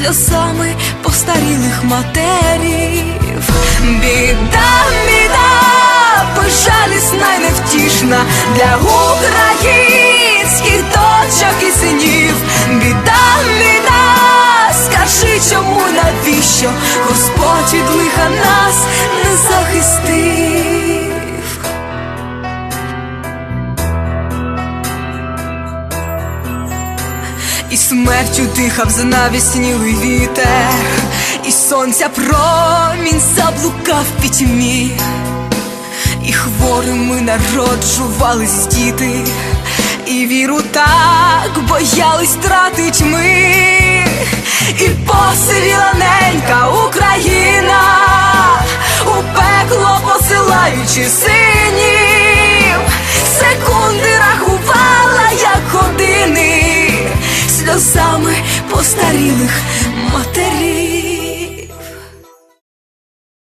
сльозами постарілих матерів. Біда, біда, безжалісна й невтішна для українських дочок і синів. Біда, біда, скажи, чому навіщо Господь від лиха нас не захистив. І смертю дихав знавіснілий вітер, і сонця промінь заблукав пітьмі, і хворими народжувались діти, і віру так боялись тратить ми, і посивіла ненька Україна, у пекло посилаючи синів, секунди сльозами постарілих матері.